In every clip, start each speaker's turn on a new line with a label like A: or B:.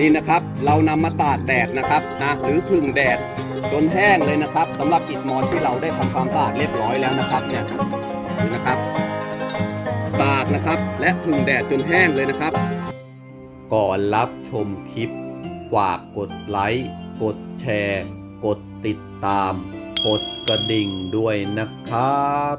A: นี่นะครับ เรานำมาตากแดดนะครับนะหรือพึ่งแดดจนแห้งเลยนะครับสำหรับอิฐมอนที่เราได้ทำความสะอาดเรียบร้อยแล้วนะครับเนี่ยนะครับตากนะครับและพึ่งแดดจนแห้งเลยนะครับ ก่อนรับชมคลิป ฝากกดไลค์กดแชร์ กดติดตาม กดกระดิ่งด้วยนะครับ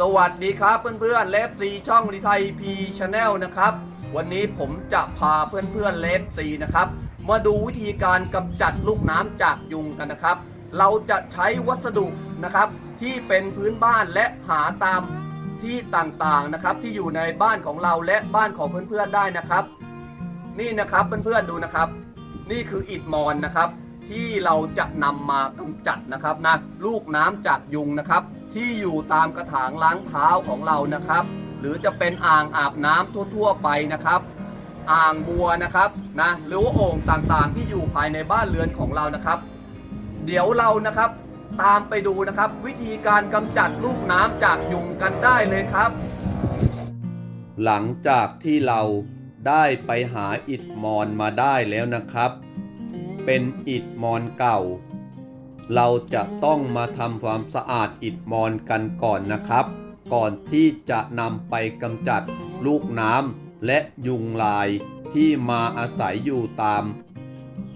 A: สวัสดีครับเพื่อนๆเลฟซีช่องรีไทยพีชาแนลนะครับ วันนี้ผมจะพาเพื่อนๆเลฟซีนะครับ มาดูวิธีการกำจัดลูกน้ำจากยุงกันนะครับ เราจะใช้วัสดุนะครับ ที่เป็นพื้นบ้านและหาตามที่ต่างๆนะครับ ที่อยู่ในบ้านของเราและบ้านของเพื่อนๆได้นะครับ นี่นะครับเพื่อนๆดูนะครับ นี่คืออิฐมอนนะครับ ที่เราจะนำมากำจัดนะครับนะลูกน้ำจากยุงนะครับ ที่อยู่ตามกระถางล้างเท้าของเรานะครับ หรือจะเป็นอ่างอาบน้ำทั่วๆไปนะครับ อ่างบัวนะครับนะหรือว่าโอ่งต่างๆ ที่อยู่ภายในบ้านเรือนของเรานะครับ เดี๋ยวเรานะครับตามไปดูนะครับ วิธีการกำจัดลูกน้ำจากยุงกันได้เลยครับ หลังจากที่เราได้ไปหาอิฐมอนมาได้แล้วนะครับ เป็นอิฐมอนเก่า เราจะต้องมาทำความสะอาดอิฐมอนกันก่อนนะครับ ก่อนที่จะนำไปกำจัดลูกน้ำและยุงลายที่มาอาศัยอยู่ตาม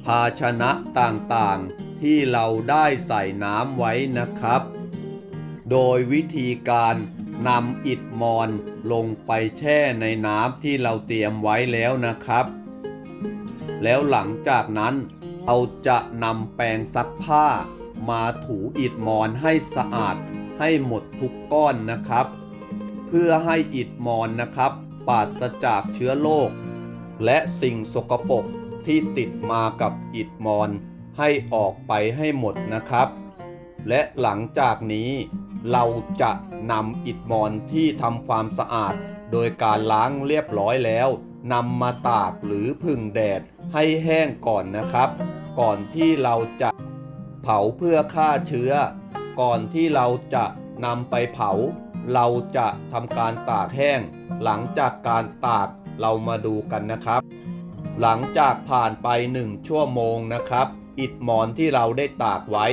A: ภาชนะต่างๆ ที่เราได้ใส่น้ำไว้นะครับ โดยวิธีการนำอิฐมอนลงไปแช่ในน้ำที่เราเตรียมไว้แล้วนะครับ แล้วหลังจากนั้นเราจะนำแปรงซักผ้ามาถูอิฐมอนให้สะอาด ให้หมดทุกก้อนนะครับ เพื่อให้อิฐมอนนะครับปราศจากเชื้อโรคและสิ่งสกปรกที่ติดมากับอิฐมอนให้ออกไปให้หมดนะครับ และหลังจากนี้เราจะนำอิฐมอนที่ทำความสะอาด โดยการล้างเรียบร้อยแล้วนำมาตากหรือพึ่งแดดให้แห้งก่อนนะครับ ก่อนที่เราจะเผาเพื่อฆ่าเชื้อ ก่อนที่เราจะนำไปเผา เราจะทำการตากแห้ง หลังจากการตากเรามาดูกันนะครับ หลังจากผ่านไปหนึ่งชั่วโมงนะครับ อิฐมอนที่เราได้ตากไว้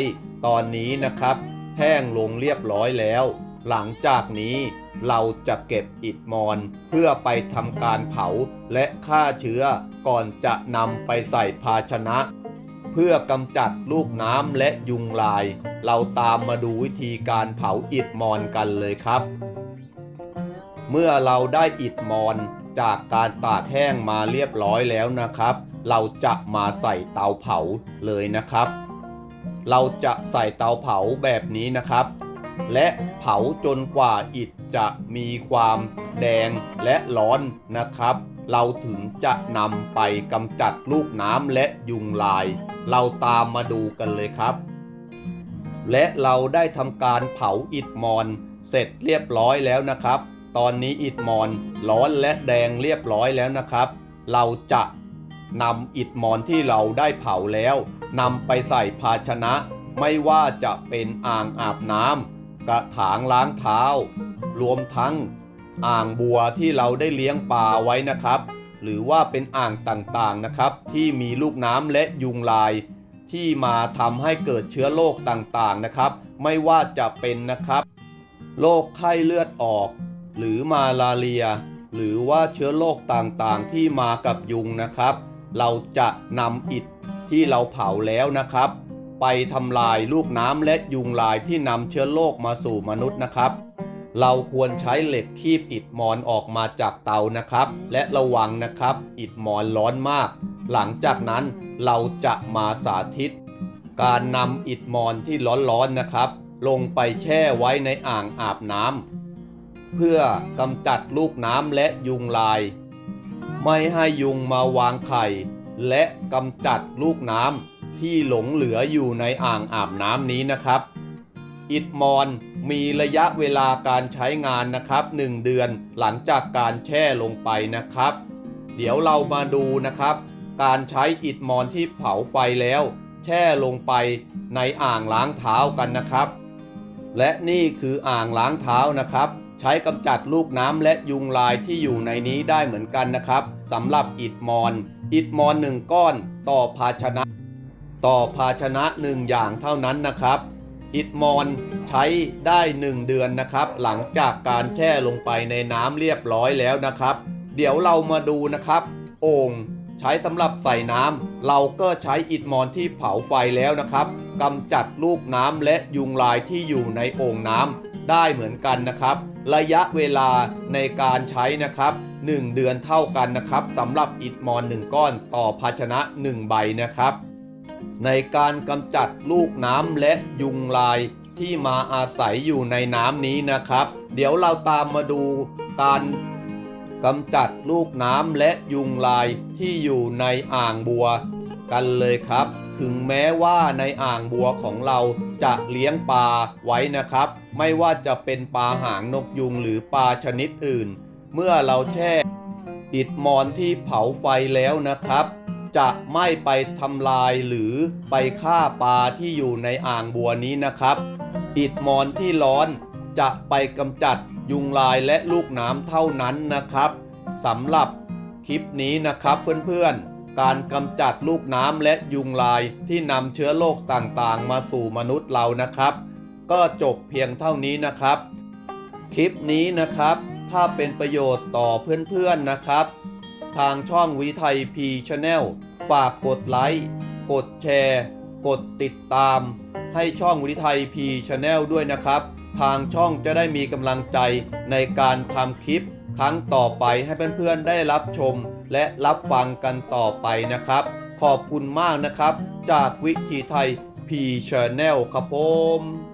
A: ตอนนี้นะครับ แห้งลงเรียบร้อยแล้ว หลังจากนี้เราจะเก็บอิฐมอน เพื่อไปทำการเผาและฆ่าเชื้อก่อนจะนำไปใส่ภาชนะ เพื่อกำจัดลูกน้ำและยุงลาย เราตามมาดูวิธีการเผาอิฐมอนกันเลยครับ เมื่อเราได้อิฐมอนจากการตากแห้งมาเรียบร้อยแล้วนะครับ เราจะมาใส่เตาเผาเลยนะครับ เราจะใส่เตาเผาแบบนี้นะครับ และเผาจนกว่าอิฐจะมีความแดงและร้อนนะครับ เราถึงจะนำไปกำจัดลูกน้ำและยุงลาย เราตามมาดูกันเลยครับ และเราได้ทำการเผาอิฐมอน เสร็จเรียบร้อยแล้วนะครับ ตอนนี้อิฐมอนร้อนและแดงเรียบร้อยแล้วนะครับ เราจะนำอิฐมอนที่เราได้เผาแล้วนำไปใส่ภาชนะ ไม่ว่าจะเป็นอ่างอาบน้ำกระถางล้างเท้า รวมทั้ง อ่างบัวที่เราได้เลี้ยงปลาไว้นะครับ หรือว่าเป็นอ่างต่างๆนะครับ ที่มีลูกน้ำและยุงลาย ที่มาทำให้เกิดเชื้อโรคต่างๆนะครับ ไม่ว่าจะเป็นนะครับโรคไข้เลือดออก หรือมาลาเรีย หรือว่าเชื้อโรคต่างๆที่มากับยุงนะครับ เราจะนำอิฐที่เราเผาแล้วนะครับ ไปทำลายลูกน้ำและยุงลายที่นำเชื้อโรคมาสู่มนุษย์นะครับ เราควรใช้เหล็กคีบอิฐมอนออกมาจากเตานะครับ และระวังนะครับ อิฐมอนร้อนมาก หลังจากนั้นเราจะมาสาธิต การนำอิฐมอนที่ร้อนๆนะครับ ลงไปแช่ไว้ในอ่างอาบน้ำเพื่อกำจัดลูกน้ำและยุงลาย ไม่ให้ยุงมาวางไข่ และกำจัดลูกน้ำที่หลงเหลืออยู่ในอ่างอาบน้ำนี้นะครับ อิฐมอนมีระยะเวลาการใช้งานนะครับ 1 เดือนหลังจากการแช่ลงไปนะครับ เดี๋ยวเรามาดูนะครับ การใช้อิฐมอนที่เผาไฟแล้ว แช่ลงไปในอ่างล้างเท้ากันนะครับ และนี่คืออ่างล้างเท้านะครับ ใช้กำจัดลูกน้ำและยุงลายที่อยู่ในนี้ได้เหมือนกันนะครับสำหรับอิฐมอนอิฐมอนหนึ่งก้อนต่อภาชนะ ต่อภาชนะหนึ่งอย่างเท่านั้นนะครับ อิฐมอนใช้ได้ 1 เดือนนะครับ หลังจากการแช่ลงไปในน้ำเรียบร้อยแล้วนะครับ เดี๋ยวเรามาดูนะครับ โอ่งใช้สำหรับใส่น้ำเราก็ใช้อิฐมอนที่เผาไฟแล้วนะครับกำจัดลูกน้ำและยุงลายที่อยู่ในโอ่งน้ำได้เหมือนกันนะครับ ระยะเวลาในการใช้นะครับ 1 เดือนเท่ากันนะครับสำหรับอิฐมอน 1 ก้อนต่อภาชนะ 1 ใบนะครับ ในการกำจัดลูกน้ำและยุงลายที่มาอาศัยอยู่ในน้ำนี้นะครับ เดี๋ยวเราตามมาดูการกำจัดลูกน้ำและยุงลายที่อยู่ในอ่างบัว กันเลยครับ ถึงแม้ว่าในอ่างบัวของเราจะเลี้ยงปลาไว้นะครับ ไม่ว่าจะเป็นปลาหางนกยุงหรือปลาชนิดอื่น เมื่อเราแช่อิฐมอนที่เผาไฟแล้วนะครับ จะไม่ไปทำลายหรือไปฆ่าปลาที่อยู่ในอ่างบัวนี้นะครับ อิฐมอนที่ร้อนจะไปกำจัดยุงลายและลูกน้ำเท่านั้นนะครับสำหรับคลิปนี้นะครับเพื่อนๆ การกำจัดลูกน้ำและยุงลายที่นำเชื้อโรคต่างๆ มาสู่มนุษย์เรานะครับ ก็จบเพียงเท่านี้นะครับ คลิปนี้นะครับ ถ้าเป็นประโยชน์ต่อเพื่อนๆนะครับ ทางช่องวิทยไทยพีชแนลฝากกดไลค์กดแชร์ กดติดตาม ให้ช่องวิทยไทยพีชแนลด้วยนะครับ ทางช่องจะได้มีกำลังใจในการทำคลิปครั้งต่อไปให้เพื่อนๆได้รับชม และรับฟังกันต่อไปนะครับ ขอบคุณมากนะครับ จากวิธีไทยพีชแนลครับผม